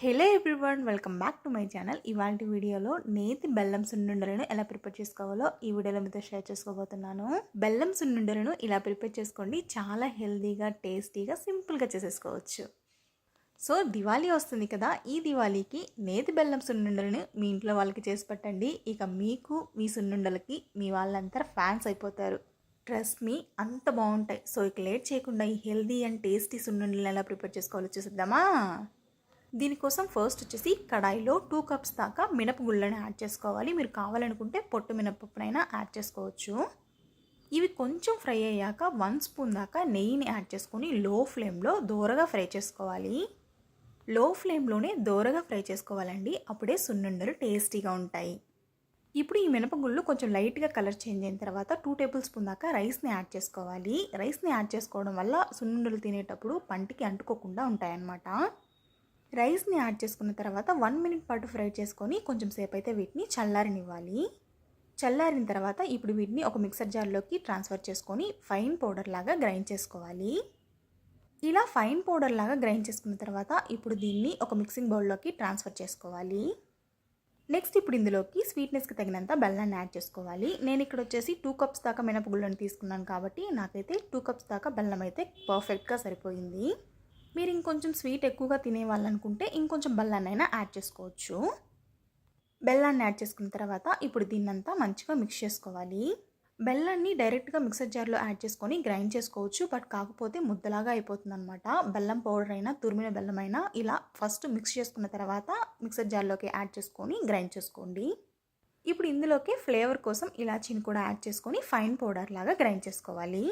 Hello everyone welcome back to my channel. ఇవాళ వీడియోలో నేతి బెల్లం సున్నుండలను ఎలా ప్రిపేర్ చేసుకోవాలో ఈ వీడియోలో మీతో షేర్ చేసుకోబోతున్నాను. బెల్లం సున్నుండలను ఇలా ప్రిపేర్ చేసుకోండి. చాలా హెల్దీగా టేస్టీగా సింపుల్గా చేసేసుకోవచ్చు. సో దివాళీ వస్తుంది కదా ఈ దివాళీకి నేతి బెల్లం సున్నుండలను మీ ఇంట్లో వాళ్ళకి చేసి పెట్టండి. ఇక మీకు మీ సున్నుండలకి మీ వాళ్ళంతా ఫ్యాన్స్ అయిపోతారు. ట్రస్ట్ మీ అంత బాగుంటాయి. సో ఇక లేట్ చేయకుండా ఈ హెల్దీ అండ్ టేస్టీ సున్నుండలను ఎలా ప్రిపేర్ చేసుకోవాలో చూసిద్దామా? దీనికోసం ఫస్ట్ వచ్చేసి కడాయిలో టూ కప్స్ దాకా మినపగుళ్ళని యాడ్ చేసుకోవాలి. మీరు కావాలనుకుంటే పొట్టు మినపప్పునైనా యాడ్ చేసుకోవచ్చు. ఇవి కొంచెం ఫ్రై అయ్యాక వన్ స్పూన్ దాకా నెయ్యిని యాడ్ చేసుకొని లో ఫ్లేమ్లో దోరగా ఫ్రై చేసుకోవాలి. లో ఫ్లేమ్లోనే దోరగా ఫ్రై చేసుకోవాలండి. అప్పుడే సున్నుండలు టేస్టీగా ఉంటాయి. ఇప్పుడు ఈ మినపగుళ్ళు కొంచెం లైట్గా కలర్ చేంజ్ అయిన తర్వాత టూ టేబుల్ స్పూన్ దాకా రైస్ని యాడ్ చేసుకోవాలి. రైస్ని యాడ్ చేసుకోవడం వల్ల సున్నుండలు తినేటప్పుడు పంటికి అంటుకోకుండా ఉంటాయన్నమాట. రైస్ని యాడ్ చేసుకున్న తర్వాత వన్ మినిట్ పాటు ఫ్రై చేసుకొని కొంచెం సేపు అయితే వీటిని చల్లారనివ్వాలి. చల్లారిన తర్వాత ఇప్పుడు వీటిని ఒక మిక్సర్ జార్లోకి ట్రాన్స్ఫర్ చేసుకొని ఫైన్ పౌడర్ లాగా గ్రైండ్ చేసుకోవాలి. ఇలా ఫైన్ పౌడర్ లాగా గ్రైండ్ చేసుకున్న తర్వాత ఇప్పుడు దీన్ని ఒక మిక్సింగ్ బౌల్లోకి ట్రాన్స్ఫర్ చేసుకోవాలి. నెక్స్ట్ ఇప్పుడు ఇందులోకి స్వీట్నెస్కి తగినంత బెల్లాన్ని యాడ్ చేసుకోవాలి. నేను ఇక్కడ వచ్చేసి టూ కప్స్ దాకా మినపగుళ్ళని తీసుకున్నాను కాబట్టి నాకైతే టూ కప్స్ దాకా బెల్లం అయితే పర్ఫెక్ట్గా సరిపోయింది. మీరు ఇంకొంచెం స్వీట్ ఎక్కువగా తినేవాళ్ళనుకుంటే ఇంకొంచెం బెల్లాన్నైనా యాడ్ చేసుకోవచ్చు. బెల్లాన్ని యాడ్ చేసుకున్న తర్వాత ఇప్పుడు దీన్నంతా మంచిగా మిక్స్ చేసుకోవాలి. బెల్లాన్ని డైరెక్ట్గా మిక్సర్ జార్లో యాడ్ చేసుకొని గ్రైండ్ చేసుకోవచ్చు. బట్ కాకపోతే ముద్దలాగా అయిపోతుంది అనమాట బెల్లం పౌడర్ అయినా తురిమిన బెల్లం అయినా ఇలా ఫస్ట్ మిక్స్ చేసుకున్న తర్వాత మిక్సర్ జార్లోకి యాడ్ చేసుకొని గ్రైండ్ చేసుకోండి. ఇప్పుడు ఇందులోకి ఫ్లేవర్ కోసం ఇలాచీని కూడా యాడ్ చేసుకొని ఫైన్ పౌడర్ లాగా గ్రైండ్ చేసుకోవాలి.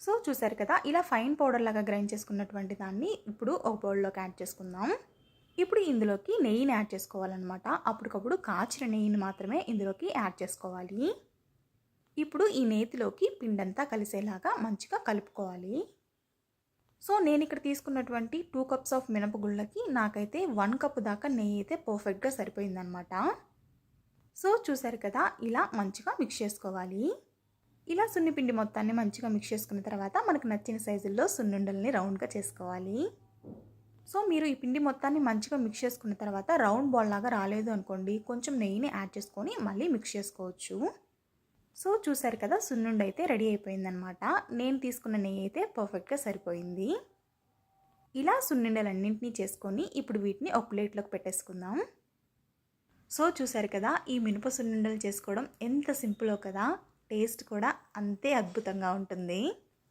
సో చూసారు కదా ఇలా ఫైన్ పౌడర్ లాగా గ్రైండ్ చేసుకున్నటువంటి దాన్ని ఇప్పుడు ఒక బౌల్లోకి యాడ్ చేసుకుందాం. ఇప్పుడు ఇందులోకి నెయ్యిని యాడ్ చేసుకోవాలన్నమాట. అప్పటికప్పుడు కాచిన నెయ్యిని మాత్రమే ఇందులోకి యాడ్ చేసుకోవాలి. ఇప్పుడు ఈ నేతిలోకి పిండంతా కలిసేలాగా మంచిగా కలుపుకోవాలి. సో నేను ఇక్కడ తీసుకున్నటువంటి టూ కప్స్ ఆఫ్ మినపగుళ్ళకి నాకైతే వన్ కప్ దాకా నెయ్యి అయితే పర్ఫెక్ట్గా సరిపోయిందనమాట సో చూసారు కదా ఇలా మంచిగా మిక్స్ చేసుకోవాలి. ఇలా సున్నిపిండి మొత్తాన్ని మంచిగా మిక్స్ చేసుకున్న తర్వాత మనకు నచ్చిన సైజుల్లో సున్నుండల్ని రౌండ్గా చేసుకోవాలి. సో మీరు ఈ పిండి మొత్తాన్ని మంచిగా మిక్స్ చేసుకున్న తర్వాత రౌండ్ బాల్ లాగా రాలేదు అనుకోండి కొంచెం నెయ్యిని యాడ్ చేసుకొని మళ్ళీ మిక్స్ చేసుకోవచ్చు. సో చూసారు కదా సున్నుండి అయితే రెడీ అయిపోయిందనమాట నేను తీసుకున్న నెయ్యి అయితే పర్ఫెక్ట్గా సరిపోయింది. ఇలా సున్నుండలన్నింటినీ చేసుకొని ఇప్పుడు వీటిని ఒక ప్లేట్లోకి పెట్టేసుకుందాం. సో చూసారు కదా ఈ మినప సున్నుండలు చేసుకోవడం ఎంత సింపులో కదా. టేస్ట్ కూడా అంతే అద్భుతంగా ఉంటుంది.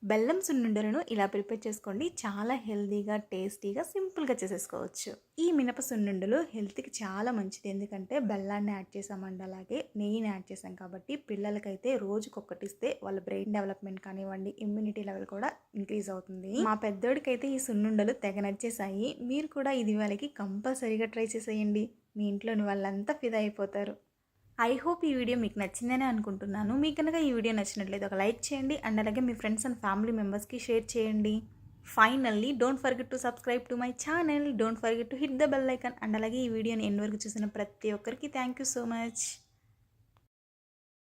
బెల్లం సున్నుండలను ఇలా ప్రిపేర్ చేసుకోండి. చాలా హెల్తీగా టేస్టీగా సింపుల్గా చేసేసుకోవచ్చు. ఈ మినప సున్నుండలు హెల్త్కి చాలా మంచిది. ఎందుకంటే బెల్లాన్ని యాడ్ చేసామండి అలాగే నెయ్యిని యాడ్ చేసాం కాబట్టి పిల్లలకైతే రోజుకొకటిస్తే వాళ్ళ బ్రెయిన్ డెవలప్మెంట్ కానివ్వండి ఇమ్యూనిటీ లెవెల్ కూడా ఇంక్రీజ్ అవుతుంది. మా పెద్దోడికైతే ఈ సున్నుండలు తెగ నచ్చేసాయి. మీరు కూడా ఇది వాళ్ళకి కంపల్సరీగా ట్రై చేసేయండి. మీ ఇంట్లోని వాళ్ళంతా ఫిదా అయిపోతారు. ఐ హోప్ ఈ వీడియో మీకు నచ్చిందని అనుకుంటున్నాను. మీకు కనుక ఈ వీడియో నచ్చినట్లయితే ఒక లైక్ చేయండి. అండ్ అలాగే మీ ఫ్రెండ్స్ అండ్ ఫ్యామిలీ మెంబర్స్కి షేర్ చేయండి. Finally don't forget to subscribe to my channel don't forget to hit the bell icon and అలాగే ఈ వీడియోని ఎన్ని వరకు చూసిన ప్రతి ఒక్కరికి థ్యాంక్ యూ సో మచ్